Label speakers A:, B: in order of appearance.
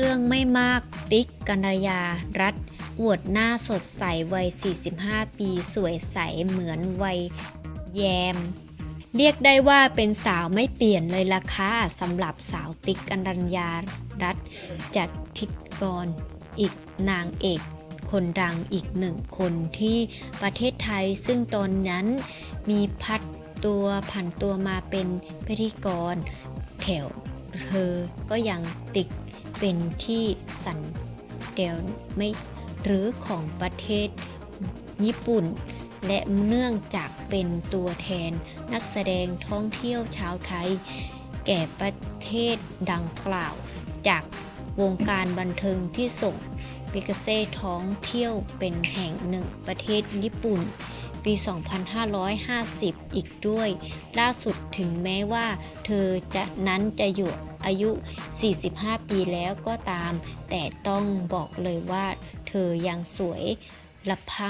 A: รื่องไม่มากติ๊กกัญยารัตอวดหน้าสดใสวัย 45 ปี สวยใสเหมือนวัยแยม เรียกได้ว่าเป็นสาวไม่เปลี่ยนเลยล่ะค่ะสำหรับสาวติ๊กกัญญารัตจัดทิกกร อีกนางเอกคนดังอีกหนึ่งคนที่ประเทศไทย ซึ่งตอนนั้นมีพัดตัวผันตัวมาเป็นพิธีกรแถวเธอก็ยังติด เป็นที่สันเดลไม่หรือของประเทศญี่ปุ่น และเนื่องจากเป็นตัวแทนนักแสดงท่องเที่ยวชาวไทย แก่ประเทศดังกล่าว จากวงการบันเทิงที่ส่งปิกาเซ่ท้องเที่ยวเป็นแห่งหนึ่งประเทศญี่ปุ่น ปี 2550 อีกด้วย ล่าสุดถึงแม้ว่า เธอจะนั้นจะอยู่ อายุ 45 ปีแล้วก็ตาม แต่ต้องบอกเลยว่าเธอยังสวยละพัง